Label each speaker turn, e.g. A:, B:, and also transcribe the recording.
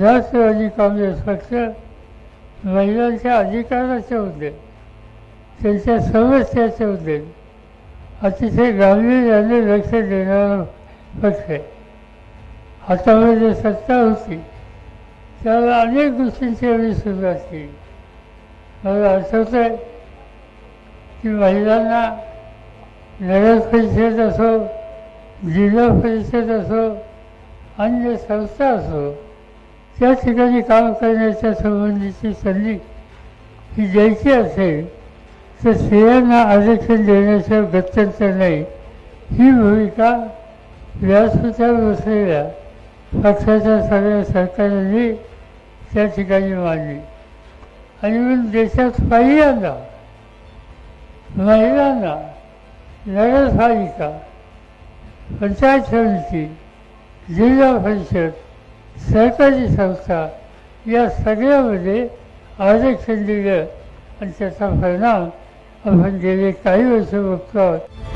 A: राष्ट्रवादी काँग्रेस पक्ष महिलांच्या अधिकाराचे होते. त्यांच्या समस्याचे होते. अतिशय गांभीर्याने लक्ष देणारा पक्ष आहे. हातामध्ये म्हणजे सत्ता होती. त्याला अनेक गोष्टींची आम्ही सुरुवात केली मला आठवतं आहे की महिलांना नगर परिषद असो जिल्हा परिषद असो अन्य संस्था असो त्या ठिकाणी काम करण्याच्या संबंधीची संधी ही द्यायची असेल तर स्त्रियांना आरक्षण देण्याचं गत्यंतर नाही. ही भूमिका व्यासपीठावर बसलेल्या पक्षाच्या सगळ्या सरकारांनी त्या ठिकाणी मांडली. आणि मग देशात पहिल्यांदा महिलांना नगरपालिका पंचायत समिती जिल्हा परिषद सरकारी संस्था या सगळ्यामध्ये आरक्षण दिलं आणि त्याचा परिणाम आपण गेले काही वर्ष बघतो आहोत